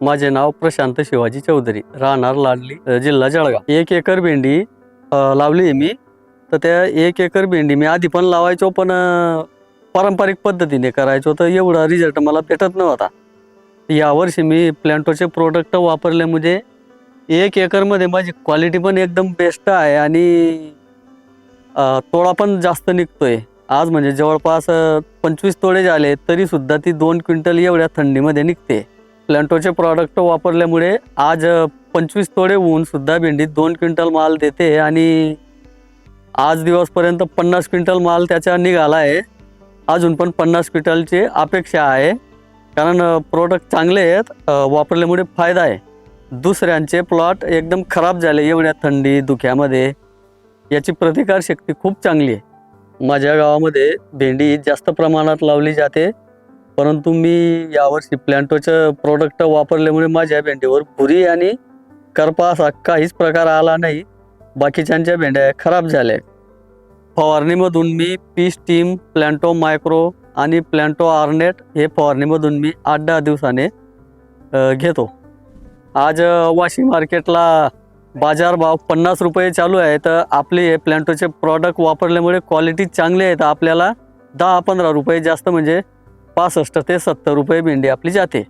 माझे नाव प्रशांत शिवाजी चौधरी. राहणार लाडली जिल्हा जळगाव. एक एकर भेंडी लावली आहे मी. तर त्या एक एकर भेंडी मी आधी पण लावायचो पण पारंपरिक पद्धतीने करायचो. तर एवढा रिझल्ट मला भेटत नव्हता. यावर्षी मी प्लॅन्टोचे प्रोडक्ट वापरले म्हणजे एक एकरमध्ये माझी क्वालिटी पण एकदम बेस्ट आहे आणि तोळा तोडा पण जास्त निघतोय. आज म्हणजे जवळपास पंचवीस तोडे झाले तरीसुद्धा ती दोन क्विंटल एवढ्या थंडीमध्ये निघते. प्लॅन्टोचे प्रॉडक्ट वापरल्यामुळे आज पंचवीस तोडे ऊन सुद्धा भेंडीत दोन क्विंटल माल देते आणि आज दिवसपर्यंत पन्नास क्विंटल माल त्याचा निघाला आहे. अजून पण पन्नास क्विंटलची अपेक्षा आहे. कारण प्रोडक्ट चांगले आहेत वापरल्यामुळे फायदा आहे. दुसऱ्यांचे प्लॉट एकदम खराब झाले एवढ्या थंडी धुक्यामध्ये. याची प्रतिकारशक्ती खूप चांगली आहे. माझ्या गावामध्ये भेंडी जास्त प्रमाणात लावली जाते. परंतु मी यावर्षी प्लॅन्टोचं प्रोडक्ट वापरल्यामुळे माझ्या भेंडीवर भुरी आणि करपा असा काहीच प्रकार आला नाही. बाकीच्यांच्या भेंड्या खराब झाल्या. फवारणीमधून मी पीस टीम प्लॅन्टो मायक्रो आणि प्लॅन्टो आर्नेट हे फवारणीमधून मी आठ दहा दिवसाने घेतो. आज वाशी मार्केटला बाजारभाव पन्नास रुपये चालू आहे तर आपले हे प्लॅन्टोचे प्रॉडक्ट वापरल्यामुळे क्वालिटी चांगली आहे तर आपल्याला दहा पंधरा रुपये जास्त म्हणजे पासष्ट ते सत्तर रुपये भेंडी आपली जाते.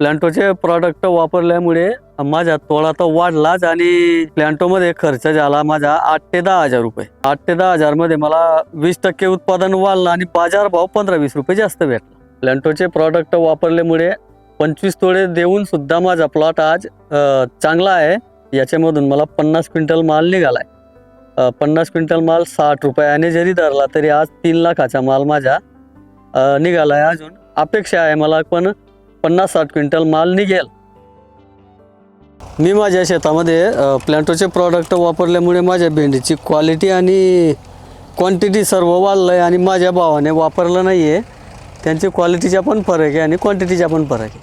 प्लॅन्टोचे प्रॉडक्ट वापरल्यामुळे माझा तोळा तर वाढलाच आणि प्लॅन्टोमध्ये खर्च झाला माझा आठ ते दहा हजार रुपये. आठ ते दहा हजारमध्ये मला वीस टक्के उत्पादन वाढलं आणि बाजारभाव पंधरा वीस रुपये जास्त भेटला. प्लॅन्टोचे प्रॉडक्ट वापरल्यामुळे पंचवीस तोडे देऊन सुद्धा माझा प्लॉट आज चांगला आहे. याच्यामधून मला पन्नास क्विंटल माल निघालाय. आहे पन्नास क्विंटल माल साठ रुपयाने जरी धरला तरी आज तीन लाखाचा माल माझा निघाला आहे अजून. अपेक्षा आहे मला पण पन्नास साठ क्विंटल माल निघेल. मी माझ्या शेतामध्ये प्लॅन्टोचे प्रॉडक्ट वापरल्यामुळे माझ्या भेंडीची क्वालिटी आणि क्वांटिटी सर्व वाढलं आहे आणि माझ्या भावाने वापरलं नाही आहे त्यांची क्वालिटीचा पण फरक आहे आणि क्वांटिटीचा पण फरक आहे.